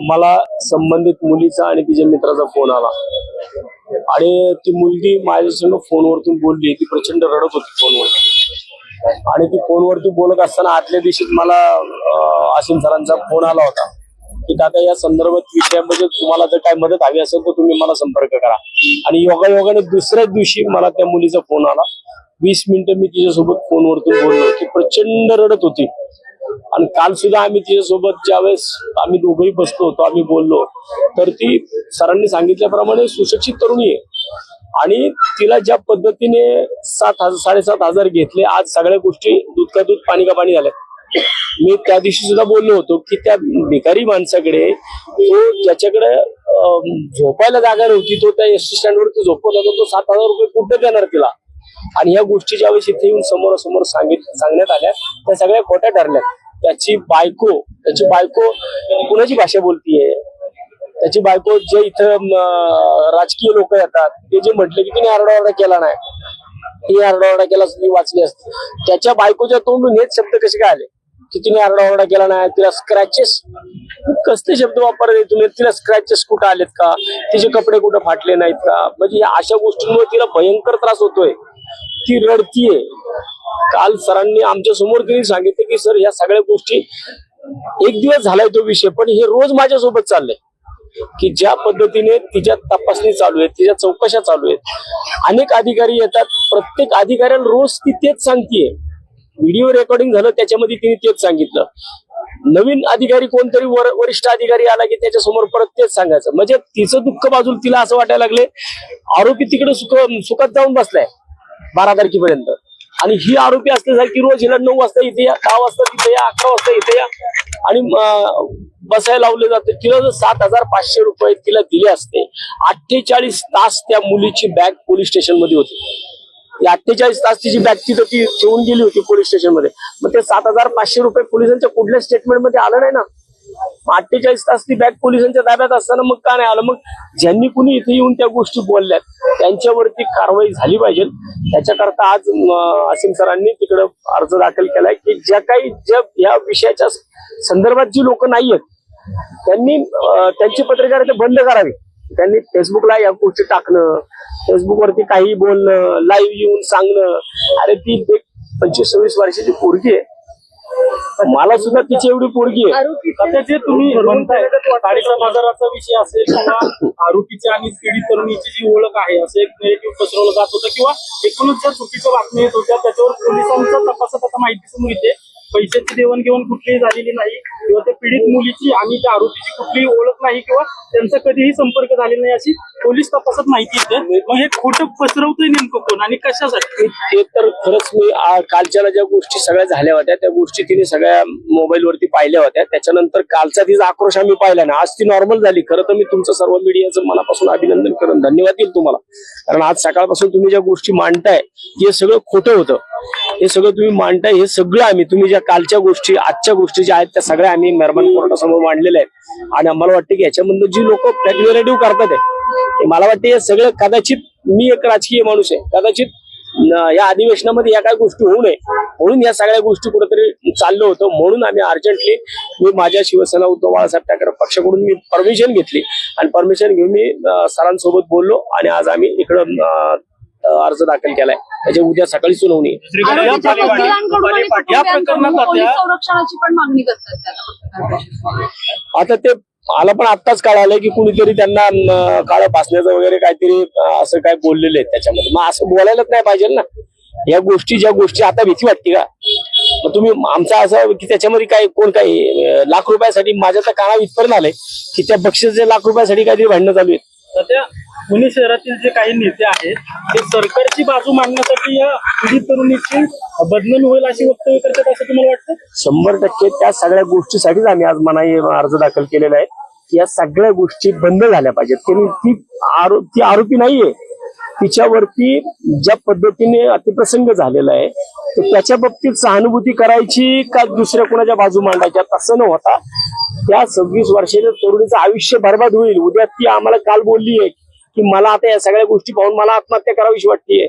मला संबंधित मुलीचा आणि तिच्या मित्राचा फोन आला. आणि ती मुलगी माझ्यासंग फोनवरतून बोलली. ती प्रचंड रडत होती फोनवर. आणि ती फोनवरती बोलत असताना आदल्या दिवशीच मला अं, आसिम सरांचा फोन आला होता. की काका या संदर्भात विषयामध्ये तुम्हाला जर काय मदत हवी असेल तर तुम्ही मला संपर्क करा. आणि योगायोगाने दुसऱ्याच दिवशी मला त्या मुलीचा फोन आला. वीस मिनिटं मी तिच्यासोबत फोनवरती बोललो. ती प्रचंड रडत होती. आणि काल सुद्धा आम्ही तिच्यासोबत ज्यावेळेस आम्ही दोघंही बसलो होतो आम्ही बोललो तर ती सरांनी सांगितल्याप्रमाणे सुशिक्षित तरुणी आहे. आणि तिला ज्या पद्धतीने सात हजार साडेसात हजार घेतले आज सगळ्या गोष्टी दूध का दूध पाणी का पाणी झाल्या. मी त्या दिवशी सुद्धा बोललो होतो की त्या भिकारी माणसाकडे तो ज्याच्याकडे झोपायला जागा नव्हती तो त्या एस टी स्टँडवरती झोपत होता तो सात हजार रुपये कुठे देणार तिला? आणि या गोष्टी ज्यावेळेस इथे येऊन समोरासमोर सांगित सांगण्यात आल्या त्या सगळ्या खोट्या ठरल्या. त्याची बायको त्याची बायको कुणाची भाषा बोलतीये? त्याची बायको जे इथं राजकीय लोक येतात ते जे म्हटले की तिने आरडाओरडा केला नाही. ती आरडाओरडा केला वाचली असते. त्याच्या बायकोच्या तोंडून हेच शब्द कसे काय आले? तिने आरडाओरडा केला नाही तिला स्क्रॅचेस कसले शब्द वापरले तुम्ही? तिला स्क्रॅचेस कुठं आलेत का? तिचे कपडे कुठं फाटले नाहीत का? म्हणजे या अशा गोष्टींमुळे तिला भयंकर त्रास होतोय. ती रडतीये. काल सरांनी आमच्यासमोर तिने सांगितलं की सर या सगळ्या गोष्टी एक दिवस झालाय तो विषय पण हे रोज माझ्यासोबत चाललंय. की ज्या पद्धतीने तिच्या तपासणी चालू आहे तिच्या चौकशा चालू आहेत अनेक अधिकारी येतात. प्रत्येक अधिकाऱ्याला रोज ती तेच सांगतीये. व्हिडिओ रेकॉर्डिंग झालं त्याच्यामध्ये तिने तेच सांगितलं. नवीन अधिकारी कोणतरी वर वरिष्ठ अधिकारी आला की त्याच्यासमोर परत तेच सांगायचं. म्हणजे तिचं दुःख बाजूला तिला असं वाटायला लागले आरोपी तिकडे सुख सुखात जाऊन बसलाय बारा तारखेपर्यंत. आणि ही आरोपी असल्यासारखी रोज हिला नऊ वाजता इथे या दहा वाजता तिथे या अकरा वाजता इथे या. आणि बसायला लावले जाते. तिला जर सात हजार पाचशे रुपये तिला दिले असते अठ्ठेचाळीस तास त्या मुलीची बॅग पोलीस स्टेशनमध्ये होती अठ्ठेचाळीस तास तिची बॅग तिथं ती ठेवून गेली होती पोलीस स्टेशनमध्ये. मग ते सात हजार पाचशे रुपये पोलिसांच्या कुठल्या स्टेटमेंटमध्ये आलं नाही ना? अठ्ठेचाळीस तास ती बॅग पोलिसांच्या ताब्यात असताना मग का नाही आलं? मग ज्यांनी कुणी इथे येऊन त्या गोष्टी बोलल्यात त्यांच्यावरती कारवाई झाली पाहिजे. त्याच्याकरता आज आसिम सरांनी तिकडे अर्ज दाखल केलाय की ज्या काही ज्या या विषयाच्या संदर्भात जी लोक नाही आहेत त्यांनी त्यांची पत्रकारिता बंद करावी. त्यांनी फेसबुकला या गोष्टी टाकणं फेसबुकवरती काही बोलणं लाईव्ह येऊन सांगणं. अरे ती एक पंचवीस सव्वीस वर्षाची पोरगी आहे. मला सुद्धा तिची एवढी पोरगी आहे. आता जे तुम्ही म्हणताय साडेसात हजाराचा विषय असेल किंवा आरोपीची आणि पीडित तरुणीची जी ओळख आहे असं एक नेरेटिव्ह पसरवलं जात होतं किंवा एकूणच ज्या चुकीच्या बातम्या येत होत्या त्याच्यावर पोलिसांच्या तपासात आता माहिती समोर येते. पैशाची देवाणघेवाण कुठलीही झालेली नाही किंवा त्या पीडित मुलीची आणि त्या आरोपीची कुठलीही ओळख नाही किंवा त्यांचा कधीही संपर्क झालेला नाही अशी पोलीस तपासात माहिती येते. मग हे खोटं पसरवतंय नेमकं कोण आणि कशासाठी? ते तर खरंच मी कालच्या ज्या गोष्टी सगळ्या झाल्या होत्या त्या गोष्टी तिने सगळ्या मोबाईलवरती पाहिल्या होत्या. त्याच्यानंतर कालचा तिचा आक्रोश आम्ही पाहिला ना आज ती नॉर्मल झाली. खरं तर मी तुमचं सर्व मीडियाचं मनापासून अभिनंदन करून धन्यवाद देईल तुम्हाला. कारण आज सकाळपासून तुम्ही ज्या गोष्टी मांडताय हे सगळं खोटं होतं. हे सगळं तुम्ही मांडताय हे सगळं आम्ही तुम्ही ज्या कालच्या गोष्टी आजच्या गोष्टी ज्या आहेत त्या सगळ्या आम्ही मेहरबान कोर्टासमोर मांडलेल्या आहेत. आणि आम्हाला वाटतं की याच्यामधून जी लोक नेरेटिव्ह करतात आहे मला वाटतं हे सगळं कदाचित मी एक राजकीय माणूस आहे. कदाचित या अधिवेशनामध्ये या काही गोष्टी होऊ नये म्हणून या सगळ्या गोष्टी कुठेतरी चाललं होतं. म्हणून आम्ही अर्जंटली मी माझ्या शिवसेना उद्धव बाळासाहेब ठाकरे पक्षाकडून मी परमिशन घेतली. आणि परमिशन घेऊन मी सरांसोबत बोललो आणि आज आम्ही इकडं अर्ज दाखल केलाय. त्याच्या उद्या सकाळी सुनावणी आहे. आरोपीच्या वकिलांकडून आणि या कुटुंबियांकडून प्रकरणात पोलीस त्या- संरक्षणाची पण मागणी करतात त्याला. आता ते मला पण आत्ताच कळालंय की कुणीतरी त्यांना अं, काळं फासण्याचं वगैरे काहीतरी अं, असं काय बोललेलं आहे त्याच्यामध्ये. मग असं बोलायलाच नाही पाहिजे ना. या गोष्टी ज्या गोष्टी आता भीती वाटते का? मग तुम्ही आमचा असं की त्याच्यामध्ये काय कोण काय अं, लाख रुपयासाठी माझ्या तर काना इथपर्यंत आलंय की त्या बक्षिसाचे लाख रुपयासाठी काहीतरी भांडणं चालू आहेत. सध्या पुणे शहरातील जे काही नेते आहेत ते सरकारची बाजू मांडण्यासाठी या पीडित तरुणीची बदनामी होईल अशी वक्तव्य करतात असं तुम्हाला वाटतं? शंभर टक्के त्या सगळ्या गोष्टीसाठीच आम्ही आज मनाई अर्ज दाखल केलेला आहे. की या सगळ्या गोष्टी बंद झाल्या पाहिजेत. त्यांनी ती आरो ती आरोपी नाहीये. तिच्यावरती ज्या पद्धतीने अतिप्रसंग झालेला आहे तर त्याच्या बाबतीत सहानुभूती करायची का दुसऱ्या कोणाच्या बाजू मांडायच्या तसं न होता त्या सव्वीस वर्षाच्या तरुणीचं आयुष्य बर्बाद होईल. उद्या ती आम्हाला काल बोलली आहे की मला आता या सगळ्या गोष्टी पाहून मला आत्महत्या करावीशी वाटतेय.